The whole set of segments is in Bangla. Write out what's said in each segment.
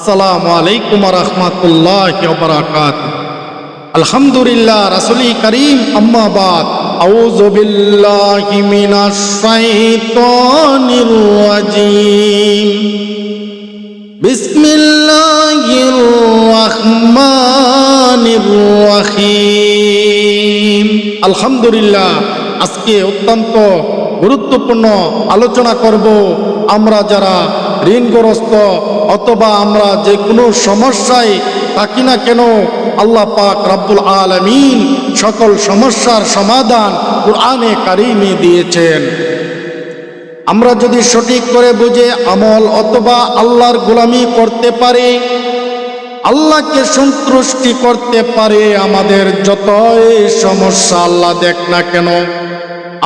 আসসালামু আলাইকুম রহমতুল্লাহ বারাকাত আলহামদুলিল্লাহ রাসুলি করিম আম্মাবাদ আউযু বিল্লাহি মিনাশ শাইতানির রাজিম। বিসমিল্লাহির রহমানির রহিম। আলহামদুলিল্লাহ, আজকে অত্যন্ত গুরুত্বপূর্ণ আলোচনা করব আমরা যারা ঋণগ্রস্ত অথবা আমরা যে কোনো সমস্যায় থাকি না কেন, আল্লাহ পাক রাব্বুল আলামিন সকল সমস্যার সমাধান কোরআনে কারিমে দিয়েছেন। আমরা যদি সঠিক করে বুঝে আমল অথবা আল্লাহর গোলামি করতে পারি, আল্লাহকে সন্তুষ্টি করতে পারে আমাদের যতই সমস্যা আল্লাহ দেখ না কেন।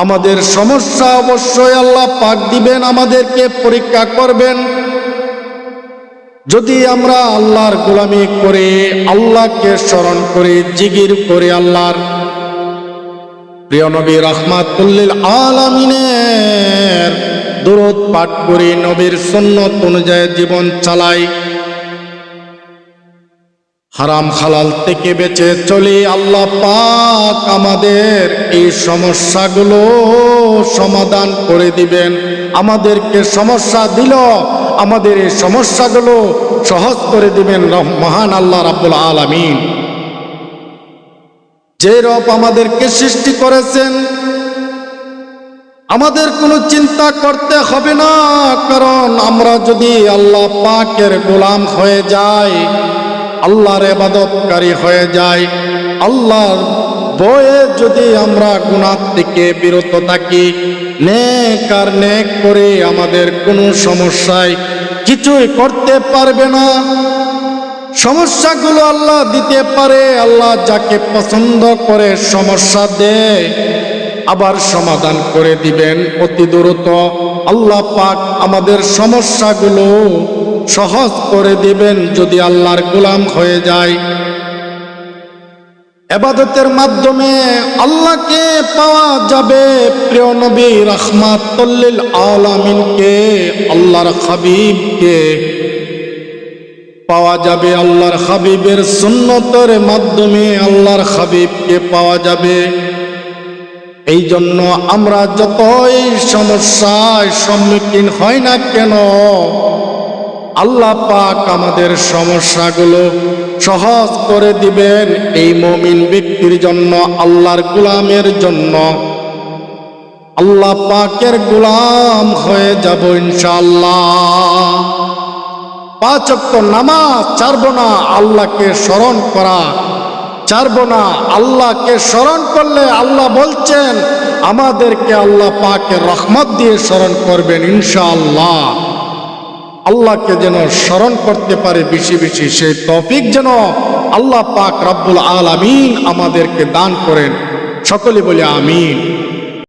আমাদের সমস্যা অবশ্যই আল্লাহ পাক দিবেন, আমাদেরকে পরীক্ষা করবেন। যদি আমরা আল্লাহর গোলামি করে আল্লাহকে স্মরণ করে জিগির করে আল্লাহর প্রিয় নবী রহমাতুল্লিল আলামিনের দূরত পাঠ করে নবীর সুন্নত অনুযায়ী জীবন চালাই। হারাম হালাল থেকে বেঁচে চলে আল্লাহ পাক আমাদের এই সমস্যাগুলো সমাধান করে দিবেন। আমাদেরকে সমস্যা দিল আমাদের এই সমস্যাগুলো সহজ করে দিবেন মহান আল্লাহ রাব্বুল আলামিন। যে রব আমাদেরকে সৃষ্টি করেছেন, আমাদের কোনো চিন্তা করতে হবে না, কারণ আমরা যদি আল্লাহ পাকের গোলাম হয়ে যাই, আল্লাহর এবাদতকারী হয়ে যাই, আল্লাহর বয়ে যদি আমরা গুণার থেকে বিরত থাকি, নেক নেক করে আমাদের কোনো সমস্যায় কিছুই করতে পারবে না। সমস্যাগুলো আল্লাহ দিতে পারে, আল্লাহ যাকে পছন্দ করে সমস্যা দেয়, আবার সমাধান করে দিবেন অতি দ্রুত। আল্লাহ পাক আমাদের সমস্যাগুলো সহজ করে দিবেন যদি আল্লাহর গোলাম হয়ে যায়। এবাদতের মাধ্যমে আল্লাহকে পাওয়া যাবে প্রিয় নবী রহমাতুল্লিল আলামিনকে, আল্লাহর হাবিবকে। পাওয়া যাবে আল্লাহর হাবিবের সুন্নতের মাধ্যমে আল্লাহর হাবিবকে পাওয়া যাবে। এই জন্য আমরা যতই সমস্যায় সম্মুখীন হয় না কেন আল্লাহ পাক আমাদের সমস্যাগুলো সহজ করে দিবেন এই মমিন ব্যক্তির জন্য, আল্লাহর গোলামের জন্য। আল্লাহ পাকের গোলাম হয়ে যাব ইনশাল্লাহ পাঁচ অক্ত নামাজ চারব না, আল্লাহকে স্মরণ করা। ছাড়বো না, আল্লাহকে স্মরণ করলে আল্লাহ বলছেন, আমাদেরকে আল্লাহ পাকের রহমত দিয়ে স্মরণ করবেন ইনশাআল্লাহ। আল্লাহকে যেন স্মরণ করতে পারে বেশি বেশি, সেই তফিক যেন আল্লাহ পাক রাব্বুল আল আমিন আমাদেরকে দান করেন। সকলে বলে আমিন।